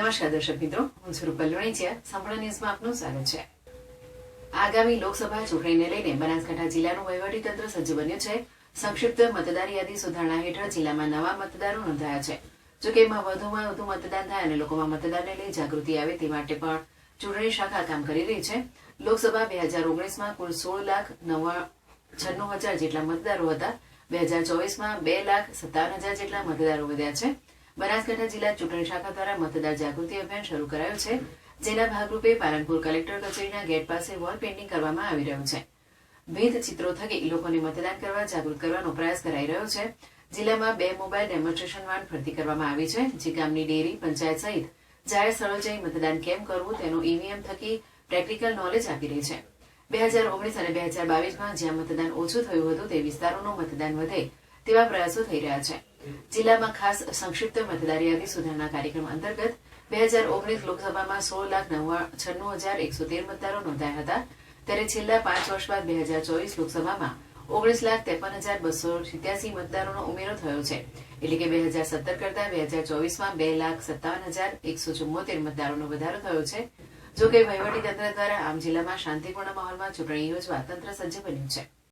નમસ્કાર દર્શક મિત્રો, હું સ્વરૂપ રૂપલ લોણીચિયા સંપૂર્ણ ન્યૂઝમાં આપનું સ્વાગત છે. આગામી લોકસભા ચૂંટણીને લઈને બનાસકાંઠા જિલ્લાનું તંત્ર સજ્જ બન્યું છે. સંક્ષિપ્ત મતદાર યાદી સુધારણા હેઠળ જિલ્લામાં નવા મતદારો નોંધાયા છે. જોકે એમાં વધુમાં વધુ મતદાન થાય અને લોકોમાં મતદાનને લઈ જાગૃતિ આવે તે માટે પણ ચૂંટણી શાખા કામ કરી રહી છે. લોકસભા બે હજાર ઓગણીસમાં કુલ સોળ લાખ નવા છન્નું હજાર જેટલા મતદારો હતા. બે હજાર ચોવીસમાં બે લાખ સત્તાવન હજાર જેટલા મતદારો વધ્યા છે. બનાસકાંઠા જિલ્લા ચૂંટણી શાખા દ્વારા મતદાર જાગૃતિ અભિયાન શરૂ કરાયું છે, જેના ભાગરૂપે પાલનપુર કલેક્ટર કચેરીના ગેટ પાસે વોલ પેઇન્ટિંગ કરવામાં આવી રહ્યું છે. ભીંત ચિત્રો થકી લોકોને મતદાન કરવા જાગૃત કરવાનો પ્રયાસ કરાઈ રહ્યો છે. જિલ્લામાં બે મોબાઈલ ડેમોન્સ્ટ્રેશન વાન ભરતી કરવામાં આવી છે, જે ગામની ડેરી, પંચાયત સહિત જાહેર સ્થળો જઈ મતદાન કેમ કરવું તેનું ઈવીએમ થકી પ્રેક્ટિકલ નોલેજ આપી રહી છે. બે હજાર ઓગણીસ અને બે હજાર બાવીસમાં જ્યાં મતદાન ઓછું થયું હતું તે વિસ્તારોનું મતદાન વધે તેવા પ્રયાસો થઈ રહ્યા છે. જિલ્લામાં ખાસ સંક્ષિપ્ત મતદાર યાદી સુધારણા કાર્યક્રમ અંતર્ગત બે હજાર ઓગણીસ લોકસભામાં સોળ લાખ છન્નું હજાર એકસો તેર મતદારો નોંધાયા હતા. ત્યારે છેલ્લા પાંચ વર્ષ બાદ બે હજાર ચોવીસ લોકસભામાં ઓગણીસ લાખ ત્રેપન હજાર બસો સિત્યાસી મતદારોનો ઉમેરો થયો છે. એટલે કે બે હજાર સત્તર કરતા બે હજાર ચોવીસમાં બે લાખ સત્તાવન હજાર એકસો ચુમ્મોતેર મતદારોનો વધારો થયો છે. જો કે વહીવટી તંત્ર દ્વારા આમ જિલ્લામાં શાંતિપૂર્ણ માહોલમાં ચૂંટણી યોજવા તંત્ર સજ્જ બન્યું છે.